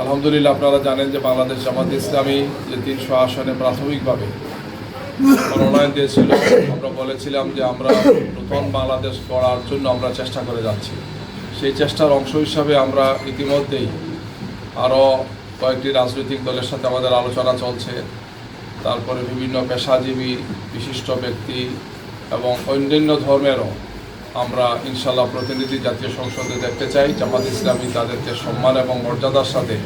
আলহামদুলিল্লাহ আপনারা জানেন যে বাংলাদেশ জামাত ইসলামী যে তিনশো আসনে প্রাথমিকভাবে মনোনয়ন দিয়েছিল, আমরা বলেছিলাম যে আমরা নতুন বাংলাদেশ গড়ার জন্য আমরা চেষ্টা করে যাচ্ছি। সেই চেষ্টার অংশ হিসাবে আমরা ইতিমধ্যেই আরও কয়েকটি রাজনৈতিক দলের সাথে আমাদের আলোচনা চলছে। তারপরে বিভিন্ন পেশাজীবী, বিশিষ্ট ব্যক্তি এবং অন্যান্য ধর্মেরও আমরা ইনশাল্লাহ প্রতিনিধি জাতীয় সংসদে দেখতে চাই। জামাত ইসলামী তাদেরকে সম্মান এবং মর্যাদার সাথে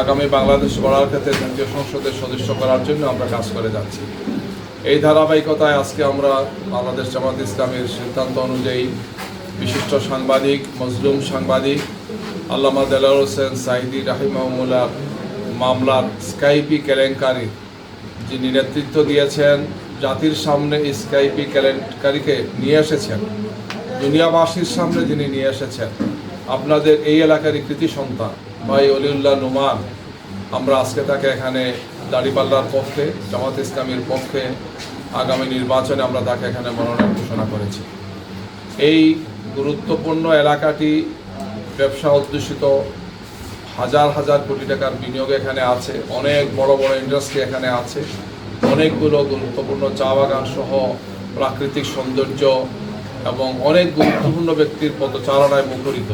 আগামী বাংলাদেশ গড়ার ক্ষেত্রে জাতীয় সংসদের সদস্য করার জন্য আমরা কাজ করে যাচ্ছি। এই ধারাবাহিকতায় আজকে আমরা বাংলাদেশ জামাত ইসলামের সিদ্ধান্ত অনুযায়ী বিশিষ্ট সাংবাদিক, মজলুম সাংবাদিক, আল্লামা দেলার হোসেন সাইদি রাহিমাহুল্লার মামলার স্কাইপি কেলেঙ্কারি যিনি নেতৃত্ব দিয়েছেন জাতির সামনে স্কাইপি কেলেঙ্কারিকে নিয়ে এসেছেন। দুনিয়াবাসীর সামনে যিনি নিয়ে এসেছেন, আপনাদের এই এলাকারই কৃতি সন্তান, ভাই অলিউল্লাহ নুমান। আমরা আজকে তাকে এখানে দাড়িপাল্লার পক্ষে, জামাত ইসলামীর পক্ষে আগামী নির্বাচনে আমরা তাকে এখানে মনোনয়ন ঘোষণা করেছি। এই গুরুত্বপূর্ণ এলাকাটি ব্যবসা অধ্যুষিত, হাজার হাজার কোটি টাকার বিনিয়োগ এখানে আছে, অনেক বড় বড় ইন্ডাস্ট্রি এখানে আছে। অনেকগুলো গুরুত্বপূর্ণ চা বাগান সহ প্রাকৃতিক সৌন্দর্য এবং অনেক গুরুত্বপূর্ণ ব্যক্তির পদচারণায় মুখরিত।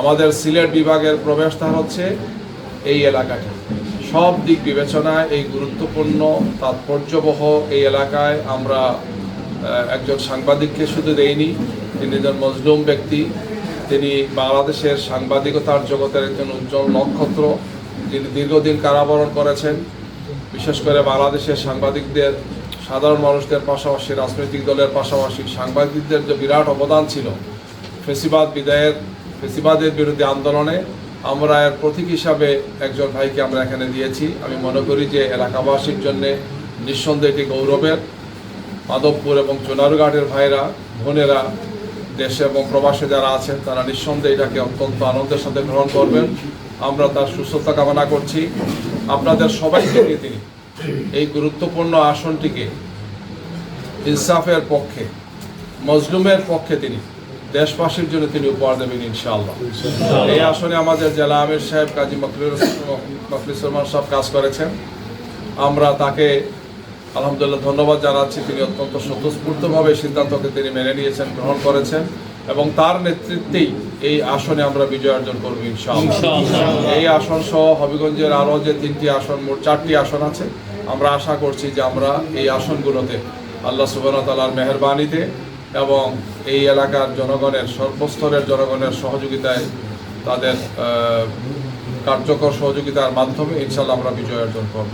আমাদের সিলেট বিভাগের প্রবেশদ্বার হচ্ছে এই এলাকাটি। সব দিক বিবেচনায় এই গুরুত্বপূর্ণ, তাৎপর্যবহ এই এলাকায় আমরা একজন সাংবাদিককে শুধু দেইনি, তিনি একজন মজলুম ব্যক্তি, তিনি বাংলাদেশের সাংবাদিকতার জগতের একজন উজ্জ্বল নক্ষত্র যিনি দীর্ঘদিন কারাবরণ করেছেন। বিশেষ করে বাংলাদেশের সাংবাদিকদের, সাধারণ মানুষদের পাশাপাশি রাজনৈতিক দলের পাশাপাশি সাংবাদিকদের যে বিরাট অবদান ছিল, ফেসিবাদ বিদায়ের, ফেসিবাদের বিরুদ্ধে আন্দোলনে, আমরা এর প্রতীক হিসাবে একজন ভাইকে আমরা এখানে দিয়েছি। আমি মনে করি যে এলাকাবাসীর জন্যে নিঃসন্দেহে এটি গৌরবের। মাধবপুর এবং চুনারুঘাটের ভাইরা, বোনেরা, দেশে এবং প্রবাসে যারা আছেন, তারা নিঃসন্দেহে এটাকে অত্যন্ত আনন্দের সাথে গ্রহণ করবেন। আমরা তার সুস্থতা কামনা করছি। আপনাদের সবাইকে নিয়ে তিনি এই গুরুত্বপূর্ণ আসনটিকে ইনসাফের পক্ষে মজলুমের পক্ষে তিনি দেশবাসীর জন্য তিনি উপহার দেবেন ইনশাআল্লাহ। এই আসনে আমাদের জেলা আমির সাহেব কাজী মকলির মকলিস রহমান সাহেব কাজ করেছেন। আমরা তাকে আলহামদুলিল্লাহ ধন্যবাদ জানাচ্ছি। তিনি অত্যন্ত স্বতঃস্ফূর্তভাবে সিদ্ধান্তকে তিনি মেনে নিয়েছেন গ্রহণ করেছেন। এবং তার নেতৃত্বেই এই আসনে আমরা বিজয় অর্জন করব ইনশাআল্লাহ। এই আসন সহ হবিগঞ্জের আরও যে তিনটি আসন মোট চারটি আসন আছে আমরা আশা করছি যে আমরা এই আসনগুলোতে আল্লাহ সুবাহ তালার মেহরবানিতে এবং এই এলাকার জনগণের সর্বস্তরের জনগণের সহযোগিতায় তাদের কার্যকর সহযোগিতার মাধ্যমে ইনশাল্লাহ আমরা বিজয় অর্জন করব।